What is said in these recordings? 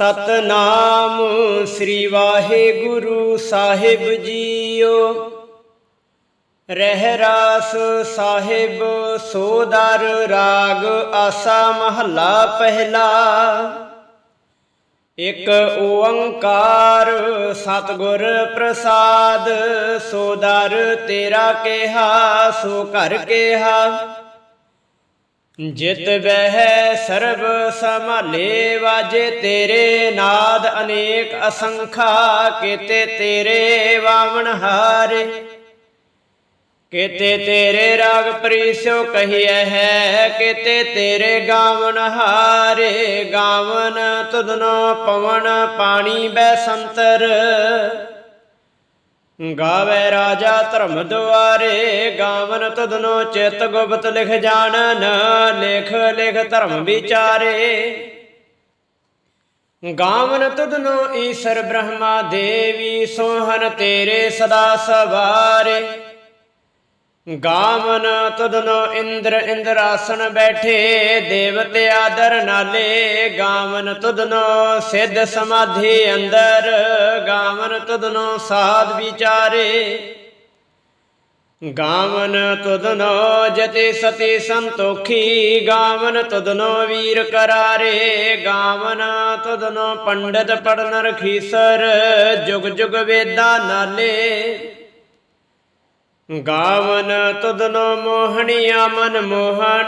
ਸਤਨਾਮ ਸ੍ਰੀ ਵਾਹਿਗੁਰੂ ਸਾਹਿਬ ਜੀਓ। ਰਹਿ ਰਾਸ ਸਾਹਿਬ ਸੋਦਰ ਰਾਗ ਆਸਾ ਮਹੱਲਾ ਪਹਿਲਾ। ਇਕ ਓੰਕਾਰ ਸਤਿਗੁਰ ਪ੍ਰਸਾਦ ਸੋਦਰ ਤੇਰਾ ਕਿਹਾ, ਸੋ ਘਰ ਕਿਹਾ। ਜਿਤ ਬਹਿ ਸਰਬ ਸੰਭਾਲੇ ਵਾਜੇ ਤੇਰੇ ਨਾਦ ਅਨੇਕ ਅਸੰਖਾ ਕੀਤੇ ਤੇਰੇ ਵਾਵਣ ਹਾਰੇ। ਕੀਤੇ ਤੇਰੇ ਰਾਗ ਪ੍ਰੀਸੋ ਕਹੀਐ ਹੈ, ਕੀਤੇ ਤੇਰੇ ਗਾਵਨ ਹਾਰੇ। ਗਾਵਨ ਤੁਧਨੋ ਪਵਨ ਪਾਣੀ ਬੈ ਸੰਤਰ। ਗਾਵੇ ਰਾਜਾ ਧਰਮ ਦੁਆਰੇ, ਗਾਵਨ ਤੁਧਨੋ ਚਿਤ ਗੁਪਤ ਲਿਖ ਜਾਣਨ, ਲਿਖ ਲਿਖ ਧਰਮ ਵਿਚਾਰੇ। ਗਾਵਨ ਤੁਧਨੋ ਈਸ਼ਰ ਬ੍ਰਹਮਾ ਦੇਵੀ ਸੋਹਨ ਤੇਰੇ ਸਦਾ ਸਵਾਰੇ। ਗਾਵਨ ਤੁਧਨੋ ਇੰਦਰ ਇੰਦਰਾਸਨ ਬੈਠੇ, ਦੇਵਤੇ ਆਦਰ ਨਾਲੇ। ਗਾਵਨ ਤੁਧਨੋ ਸਿੱਧ ਸਮਾਧੀ ਅੰਦਰ, ਗਾਵਨ ਤੁਧਨੋ ਸਾਧ ਵਿਚਾਰੇ। ਗਾਵਨ ਤੁਧਨੋ ਜਤੇ ਸਤੀ ਸੰਤੋਖੀ, ਗਾਵਨ ਤੁਧਨੋ ਵੀਰ ਕਰਾਰੇ। ਗਾਵਨ ਤੁਧਨੋ ਪੰਡਤ ਪੜਨ ਰਖੀਸਰ, ਜੁਗ ਜੁਗ ਵੇਦਾ ਨਾਲੇ। ਗਾਵਨ ਤੁਧਨੋ ਮੋਹਣੀਆ ਮਨ ਮੋਹਣ,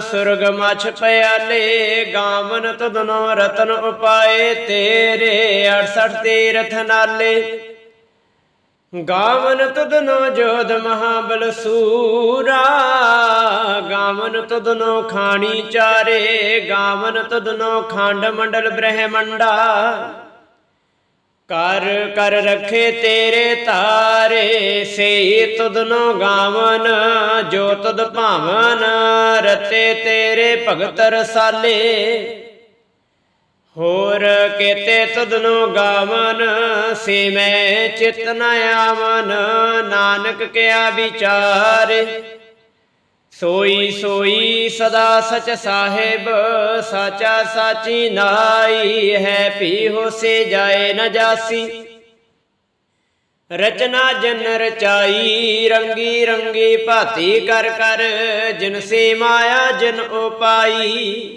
ਸੁਰਗ ਮਛ ਪਿਆਲੇ, ਗਾਵਨ ਤੁਧਨੋ ਰਤਨ ਉਪਾਏ, ਤੇਰੇ 68 ਤੀਰਥ ਨਾਲੇ। ਗਾਵਨ ਤੁਧਨੋ ਜੋਧ ਮਹਾਬਲ ਸੂਰਾ, ਗਾਵਨ ਤੁਧਨੋ ਖਾਣੀ ਚਾਰੇ, ਗਾਵਨ ਤੁਧਨੋ ਖੰਡ ਮੰਡਲ ਬ੍ਰਹਮੰਡਾ। ਕਰ ਕਰ ਰਖੇ ਤੇਰੇ ਤਾਰੇ ਸੇ ਤੁਧਨੋ ਗਾਵਨ, ਜੋ ਤੁਧ ਭਾਵਨ ਰਤੇ ਤੇਰੇ ਭਗਤ ਰਸਾਲੇ। ਹੋਰ ਕੇਤੇ ਤੁਧਨੋ ਗਾਵਨ, ਸੇ ਮੈਂ ਚਿਤ ਨ ਆਵਨ, ਨਾਨਕ ਕਿਆ ਵਿਚਾਰੇ। ਸੋਈ ਸੋਈ ਸਦਾ ਸਚ ਸਾਹਿਬ, ਸਾਚਾ ਸਾਚੀ ਨਾਈ ਹੈ ਪੀ ਹੋਸੇ ਜਾਏ ਨ ਜਾਸੀ। ਰਚਨਾ ਜਨ ਰਚਾਈ, ਰੰਗੀ ਰੰਗੀ ਭਾਤੀ ਕਰ ਕਰ, ਜਿਨ ਸੇ ਮਾਇਆ ਜਿਨ ਉਪਾਈ।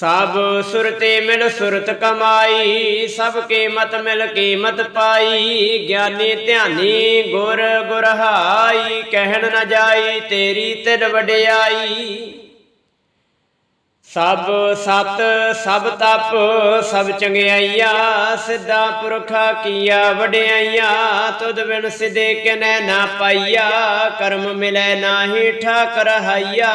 ਸਭ ਸੁਰਤੇ ਮਿਲ ਸੁਰਤ ਕਮਾਈ, ਸਭ ਕੀਮਤ ਮਿਲ ਕੀਮਤ ਪਾਈ। ਗਿਆਨੀ ਧਿਆਨੀ ਗੁਰ ਗੁਰਹਾਈ, ਕਹਿਣ ਨਾ ਜਾਈ ਤੇਰੀ ਤਿਲ ਵਡਿਆਈ। ਸਭ ਸਤ, ਸਭ ਤਪ, ਸਭ ਚੰਗਿਆਈਆ, ਸਿੱਧਾ ਪੁਰਖਾ ਕੀਆ ਵਡਿਆਈਆ। ਤੁਧ ਬਿਨ ਸਿਦੇ ਕਿਨੈ ਨਾ ਪਾਈਆ, ਕਰਮ ਮਿਲੈ ਨਾਹੀ ਠਾਕ ਰਹਾਈਆ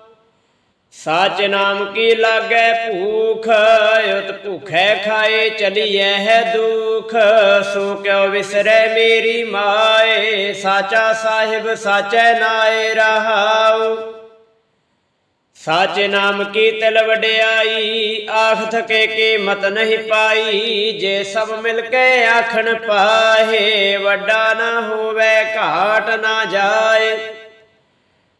ਸਾਚ ਨਾਮ ਕੀ ਲਾਗੈ ਭੂਖ, ਉਤ ਭੁਖੈ ਖਾਏ ਚਲੀਐ ਹੈ ਦੁਖ। ਸੋ ਕਿਉ ਵਿਸਰੈ ਮੇਰੀ ਮਾਏ, ਸਾਚਾ ਸਾਹਿਬ ਸਾਚੈ ਨਾਏ ਰਹਾਉ। ਸਾਚੇ ਨਾਮ ਕੀ ਤਿਲ ਵਡਿਆਈ, ਆਖ ਥਕੇ ਕੀ ਮਤ ਨਹੀਂ ਪਾਈ। ਜੇ ਸਭ ਮਿਲ ਕੇ ਆਖਣ ਪਾਹੇ, ਵੱਡਾ ਨਾ ਹੋਵੇ, ਘਾਟ ਨਾ ਜਾਏ।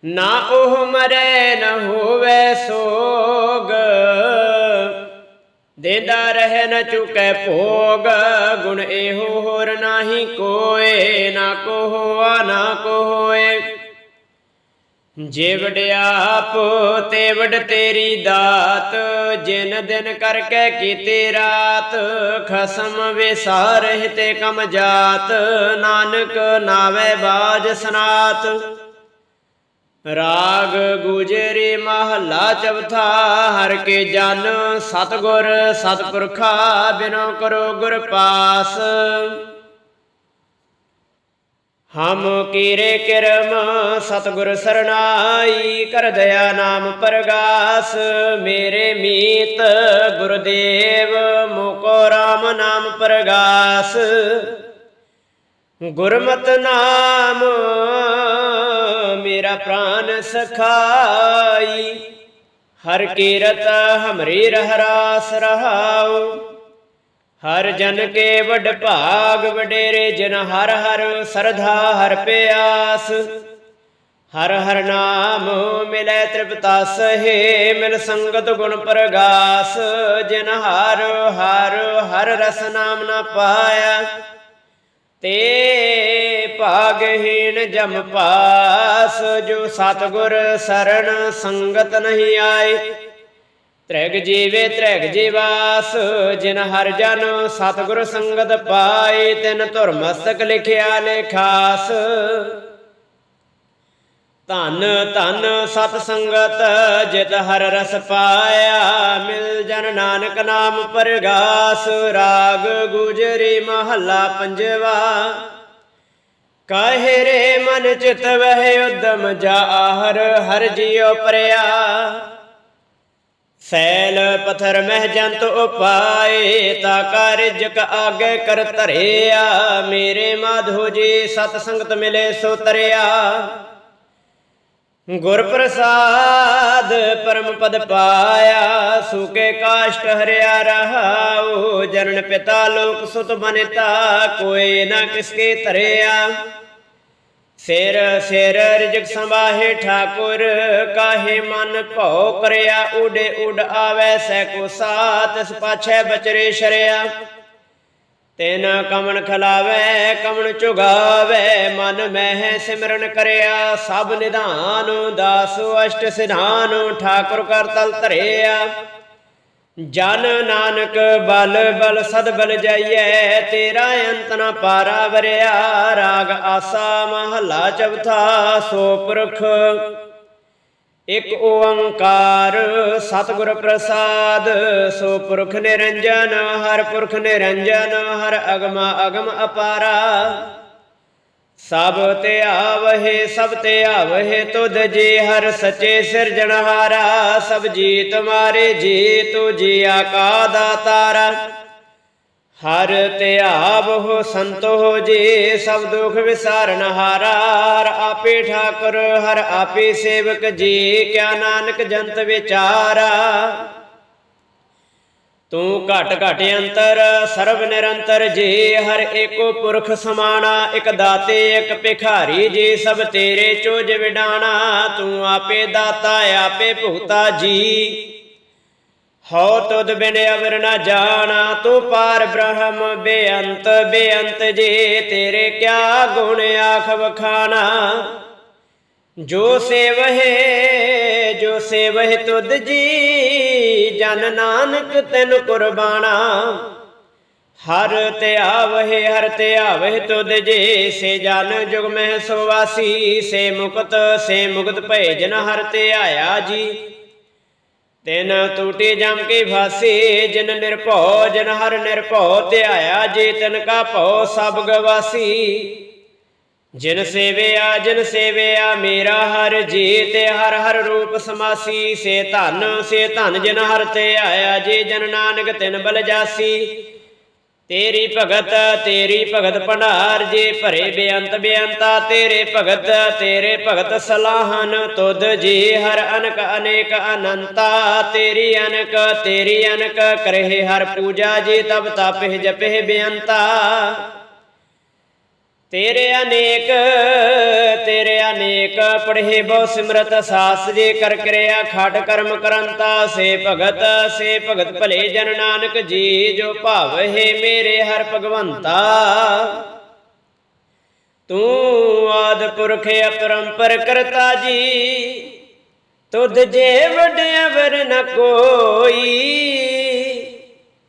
ਨਾ ਉਹ ਮਰੇ ਨ ਹੋਵੇ ਸੋਗ। ਦੇਦਾ ਰਹਿ ਨ ਚੁਕੈ ਭੋਗ। ਗੁਣ ਇਹੋ ਹੋਰ ਨਾਹੀ ਕੋਏ, ਨਾ ਕੋ ਹੋਆ ਨਾ ਕੋ ਹੋਏ ਜੇ ਵਡਿਆਪ ਤੇ ਵਡ ਤੇਰੀ ਦਾਤ, ਜਿਨ ਦਿਨ ਕਰਕੇ ਕੀਤੀ ਰਾਤ, ਖਸਮ ਵਿਸਾਰਹਿ ਤੇ ਕਮ ਜਾਤ। ਨਾਨਕ ਨਾਵੇ ਬਾਜ ਸਨਾਤ। ਰਾਗ ਗੁਜਰੇ ਮਹੱਲਾ ਚੌਥਾ, ਹਰ ਕੇ ਜਨ ਸਤਗੁਰ ਸਤਪੁਰਖਾ, ਬਿਨੋ ਕਰੋ ਗੁਰ ਪਾਸ। ਹਮ ਕੀਰੇ ਕਿਰਮ ਸਤਗੁਰ ਸਰਣਾਈ, ਕਰ ਦਇਆ ਨਾਮ ਪਰਗਾਸ। ਮੇਰੇ ਮੀਤ ਗੁਰਦੇਵ, ਮੋਕੋ RAM ਨਾਮ ਪਰਗਾਸ। ਗੁਰਮਤ ਨਾਮ ਮੇਰਾ ਪ੍ਰਾਨ ਸਖਾਈ, ਹਰ ਕੀਰਤ ਹਮਰੀ ਰਹਿਰਾਸ ਰਹਾਉ। ਹਰ ਜਨ ਕੇ ਵਡ ਭਾਗ ਵਡੇਰੇ ਜਨ ਹਰ ਹਰ ਸਰਧਾ ਹਰ ਪਿਆਸ। ਹਰ ਹਰ ਨਾਮ ਮਿਲੈ ਤ੍ਰਿਪਤਾ ਸਹੇ, ਮਿਲ ਸੰਗਤ ਗੁਣ ਪ੍ਰਗਾਸ। ਜਿਨ ਹਰ ਹਰ ਹਰ ਰਸ ਨਾਮ ਨਾ ਪਾਇਆ, ਤੇ ਭਾਗਹੀਣ ਜਮ ਪਾਸ, ਜੋ ਸਤਗੁਰ ਸਰਣ ਸੰਗਤ ਨਹੀਂ ਆਏ। ਤ੍ਰੈਗ ਜੀਵੇ, ਤ੍ਰੈਗ ਜੀਵਾਸ, ਜਿਨ ਹਰ ਜਨ ਸਤਗੁਰ ਸੰਗਤ ਪਾਏ, ਤਿਨ ਧੁਰ ਮਸਤਕ ਲਿਖਿਆ ਲੇਖਾਸ ਧਨ ਧਨ ਸਤ ਸੰਗਤ, ਜਿਤ ਹਰ ਰਸ ਪਾਇਆ, ਮਿਲ ਜਨ ਨਾਨਕ ਨਾਮ ਪਰਗਾਸ, ਰਾਗ ਗੁਜਰੀ ਮਹੱਲਾ ਪੰਜਵਾ। ਕਾਹੇ ਰੇ ਮਨ ਚਿਤ ਵਹਿ ਉਦਮ ਜਾ ਹਰ ਹਰ ਜਿਉ ਪਰਿਆ। ਸੈਲ ਪਥਰ ਮਹਿ ਜੰਤ ਉਪਾਏ, ਤਾ ਕਾਰਜਕ ਆਗੇ ਕਰ ਧਰਿਆ। ਮੇਰੇ ਮਾਧੋ ਜੀ ਸਤ ਸੰਗਤ ਮਿਲੇ ਸੋ ਤਰਿਆ। ਗੁਰ ਪ੍ਰਸਾਦ ਪਰਮ ਪਦ ਪਾਇਆ ਸੁਕੇ ਕਾਸ਼ਟ ਹਰਿਆ ਰਹਾਉ। ਜਨਨ ਪਿਤਾ ਲੋਕ ਸੁਤ ਬਨਿਤਾ, ਕੋਈ ਨਾ ਕਿਸਕੇ ਧਰਿਆ। ਸਿਰ ਸਿਰ ਰਿਜਕ ਸੰਭਾਹੇ ਠਾਕੁਰ, ਕਾਹੇ ਮਨ ਭਉ ਕਰਿਆ, ਉਡੇ ਉਡ ਆਵੈ ਸੈ ਕੋ ਸਾਤ ਇਸ ਪਾਛੈ ਬਚਰੇ ਸ਼ਰਿਆ। ਤਿਨ ਕਮਣ ਖਲਾਵੇ, ਕਮਣ ਚੁਗਾਵੇ, ਮਨ ਮਹਿ ਸਿਮਰਨ ਕਰਿਆ, ਸਭ ਨਿਧਾਨ, ਦਾਸ ਅਸ਼ਟ ਸਿਧਾਨ, ਠਾਕੁਰ ਕਰ ਤਲ ਧਰਿਆ। ਜਨ ਨਾਨਕ ਬਲ ਬਲ ਸਦ ਬਲ ਜਾਈਐ, ਤੇਰਾ ਅੰਤ ਨ ਪਾਰਾ ਵਰਿਆ, ਰਾਗ ਆਸਾ ਮਹੱਲਾ ਚਵਥਾ ਸੋ ਪੁਰਖ। ਇਕ ਓੰਕਾਰ ਸਤਿਗੁਰ ਪ੍ਰਸਾਦ, ਸੋ ਪੁਰਖ ਨਿਰੰਜਨ, ਹਰ ਪੁਰਖ ਨਿਰੰਜਨ, ਹਰ ਅਗਮ ਅਗਮ ਅਪਾਰਾ। ਸਭ ਤੇ ਆਵਹਿ, ਸਭ ਤੇ ਆਵਹਿ ਤੁਧ ਜੀ, ਹਰ ਸਚੇ ਸਿਰਜਣਹਾਰਾ ਸਭ ਜੀ ਤੁਮਾਰੇ ਜੀ ਤੂ ਜੀ ਆਕਾ ਦਾਤਾਰਾ ਹਰ ਧਿਆਵ ਹੋ, ਸੰਤੋ ਹੋ ਜੀ, ਸਭ ਦੁਖ ਵਿਸਾਰਨ ਹਾਰਾ। ਹਰ ਆਪੇ ਠਾਕੁਰ, ਹਰ ਆਪੇ ਸੇਵਕ ਜੀ, ਕਿਆ ਨਾਨਕ ਜੰਤ ਵਿਚਾਰਾ। ਤੂੰ ਘਟ ਘਟ ਅੰਤਰ, ਸਰਬ ਨਿਰੰਤਰ ਜੇ, ਹਰ ਏਕੋ ਪੁਰਖ ਸਮਾਣਾ, ਇਕ ਦਾਤੇ, ਇਕ ਭਿਖਾਰੀ ਜੇ, ਸਭ ਤੇਰੇ ਚੋਜ ਵਿਡਾਣਾ, ਤੂੰ ਆਪੇ ਦਾਤਾ, ਆਪੇ ਭੁਗਤਾ ਜੀ। ਹਉ ਤੁਧ ਬਿਨ ਅਵਰ ਨ ਜਾਣਾ, ਤੂੰ ਪਾਰ ਬ੍ਰਹਮ ਬੇਅੰਤ ਬੇਅੰਤ ਜੇ, ਤੇਰੇ ਕਿਆ ਗੁਣ ਆਖ ਵਖਾਣਾ ਜੋ ਸੇਵਹਿ ਜੋ ਸੇਵਹਿ ਤੁਧ ਜੀ ਜਨ ਨਾਨਕ ਤੈਨੂੰ ਕੁਰਬਾਨਾ। ਹਰ ਧਿਆਵਹਿ ਹਰ ਧਿਆਵਹਿ ਤੁਧ ਜੀ। ਸੇ ਜਨ ਜੁਗ ਮਹਿ ਸੁਵਾਸੀ, ਸੇ ਮੁਕਤ ਸੇ ਮੁਕਤ ਭੈ ਜਨ ਹਰ ਤੇ ਆਇਆ ਜੀ। ਤਿਨ ਟੂਟੀ ਜਮ ਕੇ ਫਾਸੀ, ਜਿਨ ਨਿਰਭਉ, ਜਨ ਹਰ ਨਿਰਭਉ ਆਇਆ ਜੇ ਤਿਨ ਕਾ ਭਉ ਸਭ ਗਵਾਸੀ। ਜਿਨ ਸੇਵਿਆ ਜਿਨ ਸੇਵਿਆ, ਮੇਰਾ ਹਰ ਜੀ ਤੇ ਹਰ ਹਰ ਰੂਪ ਸਮਾਸੀ। ਸੇ ਧਨ ਸੇ ਧਨ ਜਿਨ ਹਰ ਤੇ ਆਇਆ, ਜੇ ਜਨ ਨਾਨਕ ਤਿਨ ਬਲ ਜਾਸੀ। ਤੇਰੀ ਭਗਤ ਤੇਰੀ ਭਗਤ ਭੰਡਾਰ, ਜੇ ਭਰੇ ਬੇਅੰਤ ਬੇਅੰਤਾ, ਤੇਰੇ ਭਗਤ ਤੇਰੇ ਭਗਤ ਸਲਾਹਨ, ਤੁਧ ਜੀ ਹਰ ਅਨਕ ਅਨੇਕ ਅਨੰਤਾ। ਤੇਰੀ ਅਨਕ ਤੇਰੀ ਅਨਕ ਕਰਹਿ ਹਰ ਪੂਜਾ ਜੀ ਤਬ ਤਪਹਿ ਜਪਹਿ ਬੇਅੰਤਾ। ਤੇਰੇ ਅਨੇਕ ਤੇਰੇ ਅਨੇਕ ਪੜ੍ਹੇ ਬਹੁ ਸਿਮਰਤ ਸਾਸ ਜੇ ਕਰ ਕਿਰਿਆ ਖਟ ਕਰਮ ਕਰੰਤਾ, ਸੇ ਭਗਤ ਸੇ ਭਗਤ ਭਲੇ ਜਨ ਨਾਨਕ ਜੀ, ਜੋ ਭਾਵ ਭਾਵਹਿ ਮੇਰੇ ਹਰ ਭਗਵੰਤਾ। ਤੂੰ ਆਦ ਪੁਰਖ ਅਪਰੰਪਰ ਕਰਤਾ ਜੀ, ਤੁਧ ਜੇ ਵਡਿਆ ਨ ਕੋਈ।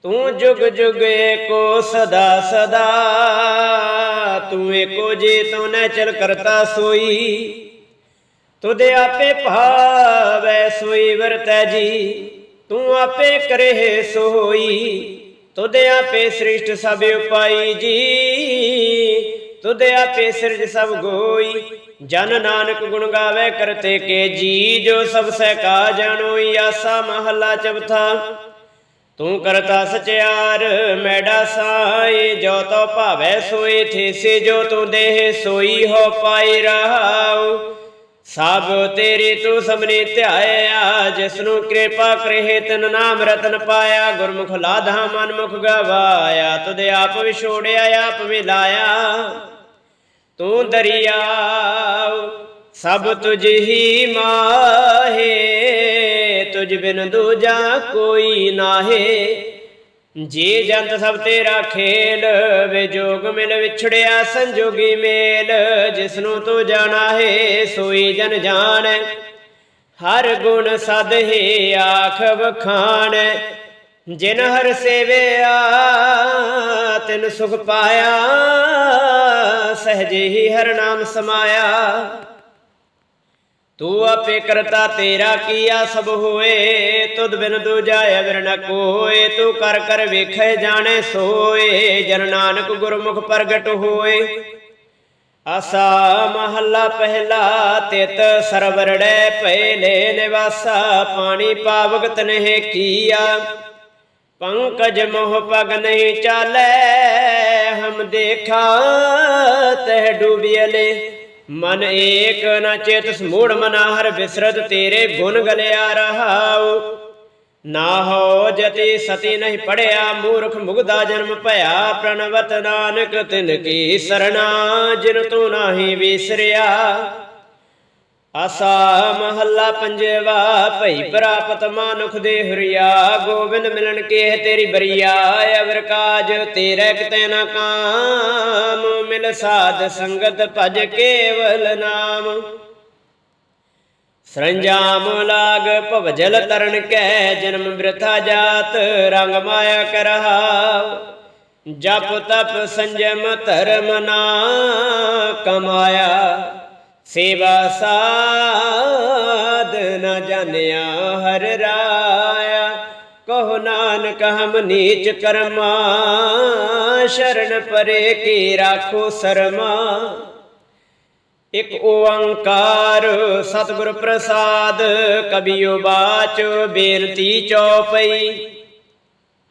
ਤੂੰ ਜੁਗ ਜੁਗ ਏਕੋ ਸਦਾ ਸਦਾ। ਤੂੰ ਏਕੋ ਜੇ ਤੂੰ ਨ ਕਰਤਾ ਸੋਈ। ਤੁਧ ਆਪੇ ਭਾਵੈ ਸੋਈ ਵਰਤੈ ਜੀ। ਤੂੰ ਆਪੇ ਕਰੇ ਸੋਈ। ਤੁਧ ਆਪੇ ਸ੍ਰਿਸ਼ਟ ਸਭ ਉਪਾਈ ਜੀ। ਤੁਧ ਆਪੇ ਸਿਰਜ ਸਭ ਗੋਈ। ਜਨ ਨਾਨਕ ਗੁਣ ਗਾਵੇ ਕਰਤੇ ਕੇ ਜੀ। ਜੋ ਸਭ ਸਹਿ ਕਾ ਜਾਣੋਈ ਆਸਾ ਮਹੱਲਾ ਚੌਥਾ। ਤੂੰ ਕਰਤਾ ਸਚਿਆਰ ਮੈਡਾ ਸਾਈ, ਜੋ ਤੋ ਭਾਵੈ ਸੋਈ, ਥੀਸੀ ਜੋ ਤੂੰ ਦੇਹ ਸੋਈ, ਹੋ ਪਾਈ ਰਹਾਉ ਸਭ ਤੇਰੀ ਤੂੰ ਸਮਨੇ ਧਿਆਇਆ ਜਿਸ ਕਿਰਪਾ ਕਰੇ, ਤਨ ਨਾਮ ਰਤਨ ਪਾਇਆ, ਗੁਰਮੁਖ ਲਾਧਾ ਮਨ ਮੁਖ ਗਵਾਇਆ, ਤੁਧ ਆਪ ਵਿਛੋੜਿਆ, ਆਪ ਮਿਲਾਇਆ। ਤੂੰ ਦਰਿਆਉ, ਸਭ ਤੁਝ ਹੀ ਮਾਹੇ। ਤੁਝ ਬਿਨ ਦੂਜਾ ਕੋਈ ਨਾਹੇ। ਜੀ ਜੰਤ ਸਭ ਤੇਰਾ ਖੇਲ ਵਿਜੋਗ ਮਿਲ ਵਿਛੜਿਆ ਸੰਜੋਗੀ ਮੇਲ। ਜਿਸ ਨੂੰ ਤੂੰ ਜਾਣਾ ਹੈ ਸੋਈ ਜਨ ਜਾਣੈ। ਹਰ ਗੁਣ ਸਦਹਿ ਆਖ ਵਖਾਣ ਜਿਨ ਹਰ ਸੇਵਿਆ, ਤਿਨ ਸੁਖ ਪਾਇਆ। ਸਹਜੇ ਹੀ ਹਰ ਨਾਮ ਸਮਾਇਆ। ਤੂੰ ਆਪੇ ਕਰਤਾ ਤੇਰਾ ਕੀਆ ਸਭ ਹੋਏ, ਤੁਧ ਬਿਨ ਦੂਜਾ ਅਵਰ ਨ ਕੋਏ, ਤੂੰ ਕਰ ਕਰ ਵੇਖੇ ਜਾਣੇ ਸੋਏ, ਜਨ ਨਾਨਕ ਗੁਰਮੁਖ ਪ੍ਰਗਟ ਹੋਏ। ਆਸਾ ਮਹੱਲਾ ਪਹਿਲਾ ਤਿਤ ਸਰਵਰ ਪਏ ਲੈ ਨਿਵਾਸਾ, ਪਾਣੀ ਪਾਵਗਤ ਨਹਿ ਕੀਆ। ਪੰਕਜ ਮੋਹ ਪਗ ਨਹੀਂ ਚਾਲੈ, ਹਮ ਦੇਖਾ ਤਹ ਡੂਬਿਅਲੇ ਮਨ ਏਕ ਨ ਚੇਤ ਸਮੂੜ ਮਨਾਹਰ ਬਿਸਰਤ ਤੇਰੇ ਗੁਣ ਗਲਿਆ ਰਹਾਉ। ਨਾ ਹੋ ਜਤੀ ਸਤੀ ਨਹੀਂ ਪੜਿਆ, ਮੂਰਖ ਮੁਗਦਾ ਜਨਮ ਭਇਆ, ਪ੍ਰਣਵਤ ਨਾਨਕ ਤਿਨ ਕੀ ਸਰਣਾ, ਜਿਨ ਤੂੰ ਨਾਹੀ ਵਿਸਰਿਆ। ਆਸਾ ਮਹੱਲਾ ਪੰਜਵਾ, ਭਈ ਪ੍ਰਾਪਤ ਮਾਨੁਖ ਦੇ ਹਰੀਆ, ਗੋਬਿੰਦ ਮਿਲਣ ਕੇ ਤੇਰੀ ਬਰੀਆ, ਅਵਰ ਕਾਜ ਤੇਰੇ ਕਿਤੇ ਨਾ ਕਾਮ, ਮਿਲ ਸਾਧ ਸੰਗਤ ਭਜ ਕੇਵਲ ਨਾਮ। ਸਰੰਜਾਮ ਲਾਗ ਭਵਜਲ ਤਰਨ ਕੈ, ਜਨਮ ਬਿਰਥਾ ਜਾਤ, ਰੰਗ ਮਾਇਆ ਕਰਹਾ ਜਪ ਤਪ ਸੰਜਮ ਧਰਮ ਨਾ ਕਮਾਇਆ। ਸੇਵਾ ਸਾਧ ਨਾ ਜਾਣਿਆ ਹਰ ਰਾਇਆ। ਕਹੋ ਨਾਨਕ ਹਮ ਨੀਚ ਕਰਮਾ, ਸ਼ਰਨ ਪਰੇ ਕੀ ਰਾਖੋ ਸਰਮਾ। ਇਕ ਓੰਕਾਰ ਸਤਿਗੁਰ ਪ੍ਰਸਾਦ, ਕਬੀਓ ਬਾਚ ਬੇਨਤੀ ਚਉਪਈ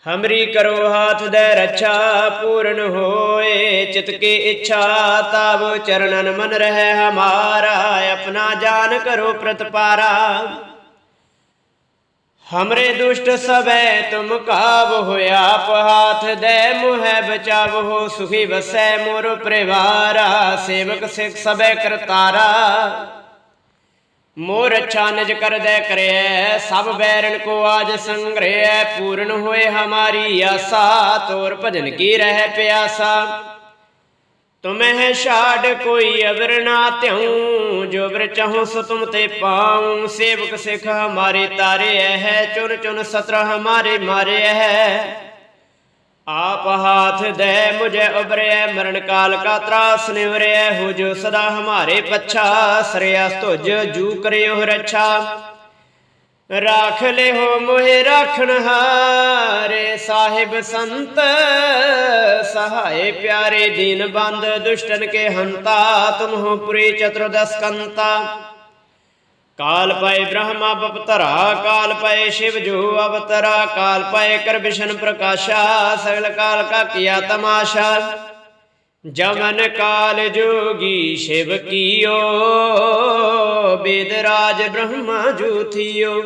ਹਮਰੀ ਕਰੋ ਹਾਥ ਦੇ ਰੱਛਾ ਪੂਰਨ ਹੋਏ ਚਿਤ ਕੀ ਇੱਛਾ ਤਬ ਚਰਨਨ ਮਨ ਰਹਿ ਹਮਾਰਾ ਆਪਣਾ ਜਾਨ ਕਰੋ ਪ੍ਰਤਪਾਰਾ ਹਮਰੇ ਦੁਸ਼ਟ ਸਭੈ ਤੁਮ ਕਾਬ ਹੋਇਆ ਆਪ ਹਾਥ ਦੇ ਮੁਹਿ ਬਚਾਵ ਹੋ ਸੁਖੀ ਵਸੈ ਮੋਰ ਪਰਿਵਾਰਾ ਸੇਵਕ ਸਿਖ ਸਭੈ ਕਰਤਾਰਾ ਮੋਰ ਅੱਛਾ ਨਿਜ ਕਰਦੈ ਕਰਿਐ ਸਭ ਬੈਰਨ ਕੋ ਆਜ ਸੰਗ੍ਰਹਿ, ਪੂਰਨ ਹੋਏ ਹਮਾਰੀ ਆਸਾ, ਤੋਰ ਭਜਨ ਕੀ ਰਹਿ ਪਿਆਸਾ। ਤੁਮਹਿ ਛਾੜ ਕੋਈ ਅਵਰ ਨਾ ਤਿਉ ਜੋ ਬਰ ਚਾਹੋ ਸੋ ਤੁਮ ਤੇ ਪਾਉ। ਸੇਵਕ ਸਿਖ ਹਮਾਰੇ ਤਾਰੇ ਹੈ ਚੁਨ ਚੁਨ ਸਤਰ ਹਮਾਰੇ ਮਾਰੇ ਹੈ ਆਪ ਹਾਥ ਦੇ ਮੁਝੇ ਉਬਰਿਐ ਮਰਨ ਕਾਲ ਕਾ ਤਰਾਸ ਨਿਵਰਿਐ ਹੋ ਜੋ ਸਦਾ ਹਮਾਰੇ ਪੱਛਾ ਸਰਿਆਸ ਤੁਜ ਜੂ ਕਰਿਓ ਰੱਛਾ। ਰਾਖ ਲਿਓ ਮੋਹਿ ਰਾਖਣ ਹਾਰੇ, ਸਾਹਿਬ ਸੰਤ ਸਹਾਏ ਪਿਆਰੇ ਦੀਨ ਬੰਦ, ਦੁਸ਼ਟਨ ਕੇ ਹੰਤਾ ਤੁਮ ਹੋ ਪੁਰੀ ਚਤੁਰਦਸ ਕੰਤਾ। ਕਾਲ ਪਏ ਬ੍ਰਹਮਾ ਬਪਤਰਾ, ਕਾਲ ਪਏ ਸ਼ਿਵ ਜੋ ਅਵਤਰਾ, ਕਾਲ ਪਏ ਕਰ ਪ੍ਰਕਾਸ਼ਾ, ਸਗਲ ਕਾਲ ਕਾ ਕੀਆ ਤਮਾਸ਼ਾ। ਜਮਨ ਕਾਲ ਜੋਗੀ ਸ਼ਿਵ ਕੀਓ ਬੇਦਰਾਜ ਬ੍ਰਹਮਾ ਜੂਥਿਓ।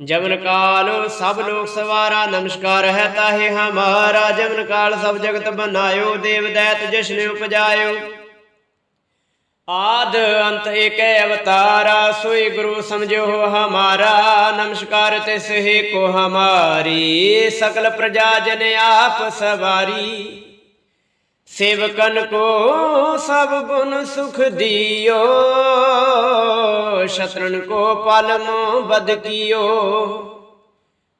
ਜਮਨ ਕਾਲ ਸਭ ਲੋਕ ਸਵਾਰਾ, ਨਮਸਕਾਰ ਹੈ ਤਾਹੇ ਹਮਾਰਾ। ਜਮਨ ਕਾਲ ਸਭ ਜਗਤ ਬਨਾਇਓ, ਦੇਵ ਦੈਤ ਜਿਸਨੇ ਉਪਜਾਇਓ। ਆਦ ਅੰਤ ਏਕੈ ਅਵਤਾਰਾ, ਸੋਈ ਗੁਰੂ ਸਮਝੋ ਹਮਾਰਾ, ਨਮਸਕਾਰ ਤੇ ਸਹੀ ਕੋ ਹਮਾਰੀ, ਸਕਲ ਪ੍ਰਜਾ ਜਨ ਆਪ ਸਵਾਰੀ। ਸੇਵਕਨ ਕੋ ਸਭ ਗੁਣ ਸੁਖ ਦਿਓ, ਸ਼ਤਰਨ ਕੋ ਪਾਲਮੋ ਬਦ ਕੀਓ।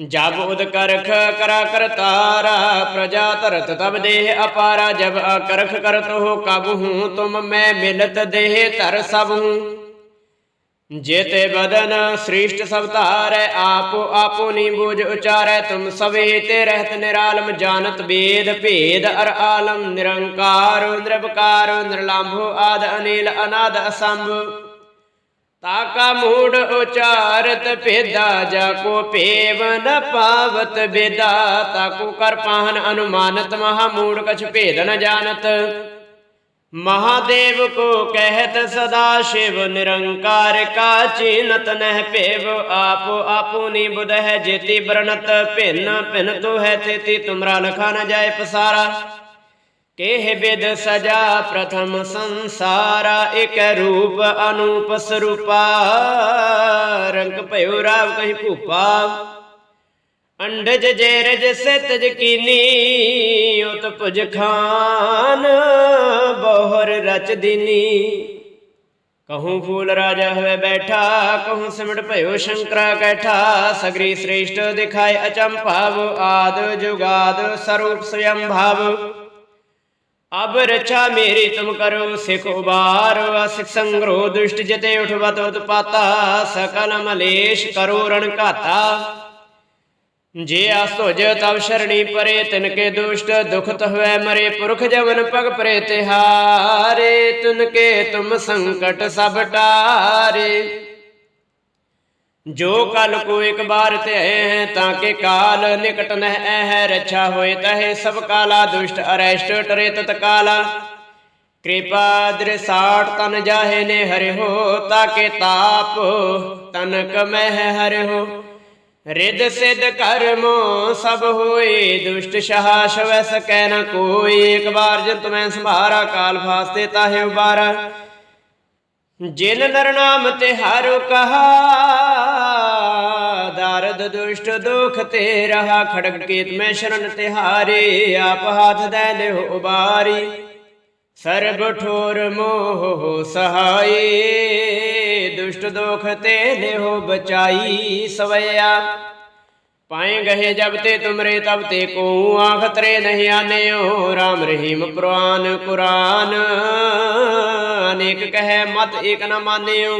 ਜਬ ਉਦ ਕਰਖ ਕਰਾ ਕਰਤਾਰਾ ਪ੍ਰਜਾ ਧਰਤ ਤਬ ਦੇਹ ਅਪਾਰਾ, ਜਬ ਅਕਰਖ ਕਰਤ ਹੋ ਕਬ ਹੂੰ, ਤੁਮ ਮੈਂ ਮਿਲਤ ਦੇਹ ਧਰ ਸਭ ਹੂੰ। ਜੇਤੇ ਬਦਨ ਸ੍ਰਿਸ਼ਟ ਸਭ ਧਾਰੈ, ਆਪੋ ਆਪੋ ਨੀ ਬੂਝ ਉਚਾਰੈ, ਤੁਮ ਸਵੇ ਤੇ ਰਹਿਤ ਨਿਰਾਲਮ, ਜਾਣਤ ਵੇਦ ਭੇਦ ਅਰ ਆਲਮ, ਨਿਰੰਕਾਰ ਨਿਰਭਕਾਰ ਨਿਰਲੰਭੋ ਆਦ ਅਨੀਲ ਅਨਾਦ ਅਸੰਭ। ਤਾਕਾ ਮੂੜ ਉਚਾਰਤ ਭੇਦਾ, ਜਾ ਕੋ ਭੇਵ ਨ ਪਾਵਤ ਬੇਦਾ ਤਾਕੋ ਕਰ ਪਾਹਨ ਅਨੁਮਾਨਤ, ਮਹਾ ਮੂੜ ਕਛ ਭੇਦ ਨ ਜਾਣਤ। ਮਹਾਦੇਵ ਕੋ ਕਹਿਤ ਸਦਾ ਸ਼ਿਵ, ਨਿਰੰਕਾਰ ਕਾ ਚੀਨਤ ਨਹਿ ਭੇਵ, ਆਪੋ ਆਪੁਨੀ ਬੁਧ ਹੈ ਜੇਤੀ ਬਰਨਤ ਭਿੰਨ ਭਿੰਨ ਤੋ ਹੈ ਤੇਤੀ, ਤੁਮਰਾ ਲਖਾ ਨ ਜਾਏ ਪਸਾਰਾ। ਕੇਹ ਵਿਦ ਸਜਾ ਪ੍ਰਥਮ ਸੰਸਾਰਾ, ਇਕ ਰੂਪ ਅਨੂਪ ਸਰੂਪਾ। ਰੰਗ ਭਇਓ ਰਾਵ ਕਹੀ ਭੂਪਾ। ਅੰਡਜ ਜੇ ਰਜ ਸੇ ਤਜ ਉਤ ਭੁਜ ਖਾਨ, ਬੋਹਰ ਰਚ ਦਿਨੀ। ਕਹੂੰ ਫੂਲ ਰਾਜਾ ਹੋਵੇ ਬੈਠਾ, ਕਹੂੰ ਸਿਮਟ ਭਇਓ ਸ਼ੰਕਰਾ ਕੈਠਾ। ਸਗਰੀ ਸ੍ਰੇਸ਼ਟ ਦਿਖਾਏ ਅਚੰਭਾਵ, ਆਦ ਜੁਗਾਦ ਸਰੂਪ ਸਯੰ ਭਾਵ ਰਚਾ ਮੇਰੀ ਤੁਮ ਕਰੋ ਸਿਖ ਉਬਾਰ ਅਸਿਖ ਸੰਗਰੋ ਦੁਸ਼ਟ ਜਤੇ ਉਠਵਤ ਉਤਪਾਤਾ ਸਕਲ ਮਲੇਸ਼ ਕਰੋ ਰਣ ਘਾਤਾ। ਜੇ ਆਸ ਤੁਜ ਤਬ ਸ਼ਰਣੀ ਪਰੇ, ਤਿਨ ਕੇ ਦੁਸ਼ਟ ਦੁਖਤ ਹੋਇ ਮਰੇ, ਪੁਰਖ ਜਵਨ ਪਗ ਪਰੇ ਤਿਹਾਰੇ, ਤੁਨ ਕੇ ਤੁਮ ਸੰਕਟ ਜੋ ਕਲ ਕੋ ਇੱਕ ਬਾਰ ਤੇ ਹੈ, ਤਾਂ ਕੇ ਕਾਲ ਨਿਕਟ ਨਹਿ ਹੈ, ਰੱਛਾ ਹੋਏ ਤਹੇ ਸਭ ਕਾਲਾ, ਦੁਸ਼ਟ, ਅਰੈਸ਼ਟ ਟਰੇ ਤਤ ਕਾਲਾ ਕਿਰਪਾ ਦ੍ਰਿਸਾਟ ਤਨ ਜਾਹੇ ਨੇ ਹਰਿ ਹੋ ਤਾਕੇ ਤਾਪ ਤਨਕ ਮਹਿ ਹਰਿ ਹੋ ਰਿਦ ਸਿਧ ਕਰਮੋ ਸਭ ਹੋਏ, ਦੁਸ਼ਟ ਸ਼ਹਾ ਸ਼ਵੈ ਸਕੈ ਨ ਕੋਈ। ਇੱਕ ਬਾਰ ਜਨ ਤੁਮੈ ਸੰਭਾਰਾ, ਕਾਲ ਫਾਸਤੇ ਤਾਹੇ ਉਬਾਰਾ। ਜਿਨ ਨਰ ਨਾਮ ਤੇ ਹਰ ਕਹਾ, ਦਰਦ ਦੁਸ਼ਟ ਦੁਖ ਤੇ ਰਹਾ ਖੜਗ ਕੀਤ ਮੈਂ ਸ਼ਰਨ ਤਿਹਾਰੇ ਆਪ ਹਾਥ ਦੇ ਲਿਓ ਉਬਾਰੀ। ਸਰਬ ਠੋਰ ਮੋਹ ਸਹਾਈ ਦੁਸ਼ਟ ਦੁਖ ਤੇ ਲਿਓ ਬਚਾਈ ਸਵਿਆ ਪਾਏ ਗਏ ਜਬ ਤੇ ਤੁਮਰੇ ਤਬ ਤੇ ਕੋ ਆਖਤਰੇ ਨਹੀਂ ਆਨਿਓ, ਰਾਮ ਰਹੀਮ ਪੁਰਾਨ ਕੁਰਾਨ। ਅਨੇਕ ਕਹੈ ਮਤ ਏਕ ਨ ਮਾਨਿਓ।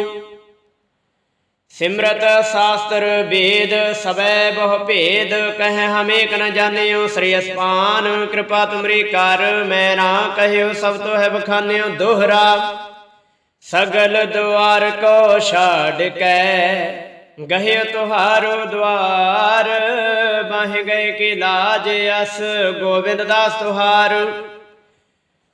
ਸਿਮਰਤ ਸ਼ਾਸਤਰ ਵੇਦ ਸਬੈ ਬਹੁ ਭੇਦ, ਕਹਿ ਹਮ ਏਕ ਨ ਜਾਣਿਓ ਸ੍ਰੀ ਅਸਪਾਨ। ਕਿਰਪਾ ਤੁਮਰੀ ਕਰ, ਮੈਂ ਨਾ ਕਹਿਓ ਸਭ ਤੋ ਹੈ ਬਖਾਨਿਓ ਦੋਹਰਾ। ਸਗਲ ਦੁਆਰ ਕੋ ਛਾੜ ਕੈ ਗਹਿ ਤੁਹਾਰੋ ਦਵਾਰ ਬਾਹ ਗਏ ਕੀ ਲਾਜ ਅਸ, ਗੋਬਿੰਦ ਦਾਸ ਤੁਹਾਰ।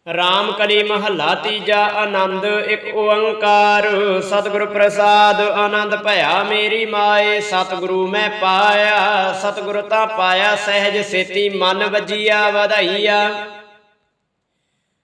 ਰਾਮ ਕਲੀ ਮਹੱਲਾ ਤੀਜਾ ਆਨੰਦ, ਇੱਕ ਓੰਕਾਰ। ਸਤਿਗੁਰ ਪ੍ਰਸਾਦ, ਆਨੰਦ ਭਇਆ ਮੇਰੀ ਮਾਏ। ਸਤਿਗੁਰੂ ਮੈਂ ਪਾਇਆ, ਸਤਿਗੁਰ ਤਾਂ ਪਾਇਆ, ਸਹਿਜ ਸੇਤੀ ਮਨ ਵਜੀਆ, ਵਧਾਈਆ।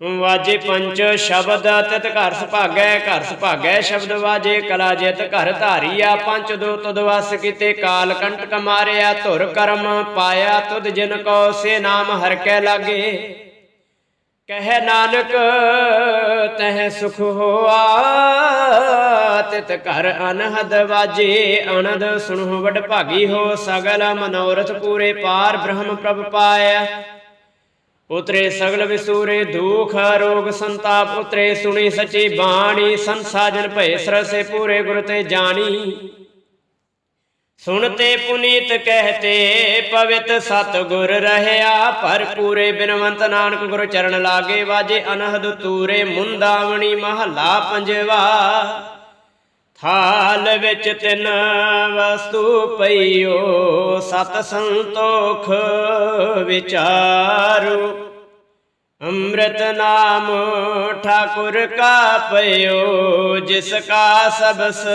ਵਾਜੇ ਪੰਜ ਸ਼ਬਦ ਤਿਤ ਘਰ ਸੁਭਾਗੈ ਘਰ ਸੁਭਾਗੈ ਸ਼ਬਦ ਵਾਜੇ, ਕਲਾ ਜਿਤ ਘਰ ਧਾਰੀਆ ਪੰਜ ਦੋ ਤੁਧ ਵਸ ਕੀਤੇ, ਕਾਲ ਕੰਟਕ ਮਾਰਿਆ, ਧੁਰ ਕਰਮ ਪਾਇਆ, ਤੁਧ ਜਿਨ ਕੋ ਸੇ ਨਾਮ ਹਰ ਕੈ ਲਾਗੇ। ਕਹਿ ਨਾਨਕ, ਤਹ ਸੁਖ ਹੋਆ, ਤਿਤ ਘਰ ਅਨਹਦ ਵਾਜੇ ਅਨੰਦ ਸੁਣੋ ਵਡ ਭਾਗੀ ਹੋ, ਸਗਲ ਮਨੋਰਥ ਪੂਰੇ ਪਾਰ ਬ੍ਰਹਮ ਪ੍ਰਭ ਪਾਇਆ। ਉਤਰੇ ਸਗਲ ਵਿਸੂਰੇ ਦੁਖ ਰੋਗ ਸੰਤਾਪ, ਉਤਰੇ ਸੁਣੀ ਸਚੀ ਬਾਣੀ, ਸੰਸਾਜਨ ਭਏ ਸਰਸੇ ਪੂਰੇ ਗੁਰ ਤੇ ਜਾਣੀ। ਸੁਣਤੇ ਪੁਨੀਤ ਕਹਤੇ, ਪਵਿੱਤ ਸਤ ਗੁਰ ਰਹਿਆ, ਪਰ ਪੂਰੇ ਬਿਨਵੰਤ ਨਾਨਕ ਗੁਰ ਚਰਨ ਲਾਗੇ ਵਾਜੇ, ਅਨਹਦ ਤੂਰੇ ਮੁੰਦਾਵਣੀ ਮਹੱਲਾ ਪੰਜਵਾ। ਥਾਲ ਵਿੱਚ ਤਿੰਨ ਵਸਤੂ ਪਈਓ, ਸਤ ਸੰਤੋਖ ਵਿਚਾਰੂ। ਅੰਮ੍ਰਿਤ ਨਾਮ ਠਾਕੁਰ ਕਾ ਪਇਓ ਜਿਸ ਕਾ ਸਬਸ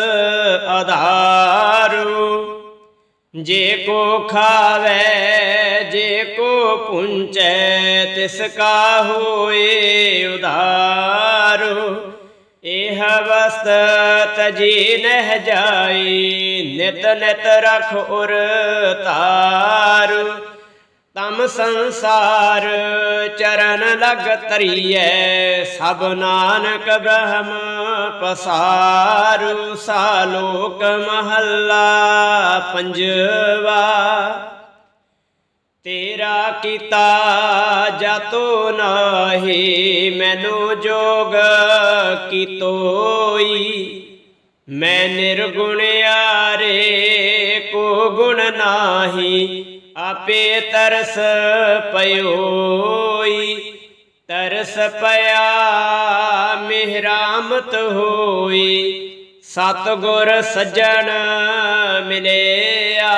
ਆਧਾਰੂ। ਜੇ ਕੋ ਖਾਵੇ, ਜੇ ਕੋ ਪੁੰਚੈ, ਤਿਸ ਕਾ ਹੋਏ ਉਧਾਰੂ। ਇਹ ਵਸਤ ਤਜੀ ਨਹਿ ਜਾਈ, ਨਿਤ ਨਿਤ ਰਖ ਉਰ ਤਾਰੂ ਤਮ ਸੰਸਾਰ ਚਰਨ ਲਗ ਤਰੀਐ ਸਭ ਨਾਨਕ ਬ੍ਰਹਮ ਪਸਾਰੂ। ਸਾਲੋਕ ਮਹੱਲਾ ਪੰਜਵਾ। ਤੇਰਾ ਕੀਤਾ ਜਾਤੋ ਨਾਹੀ, ਮੈਨੂੰ ਜੋਗ ਕੀਤੋਈ। ਮੈਂ ਨਿਰਗੁਣਿਆਰੇ ਕੋ ਗੁਣ ਨਾਹੀ, ਆਪੇ ਤਰਸ ਪਇਓਈ ਤਰਸ ਪਿਆ ਮਿਹਰਾਮਤ ਹੋਈ, ਸਤਗੁਰ ਸੱਜਣ ਮਿਲਿਆ।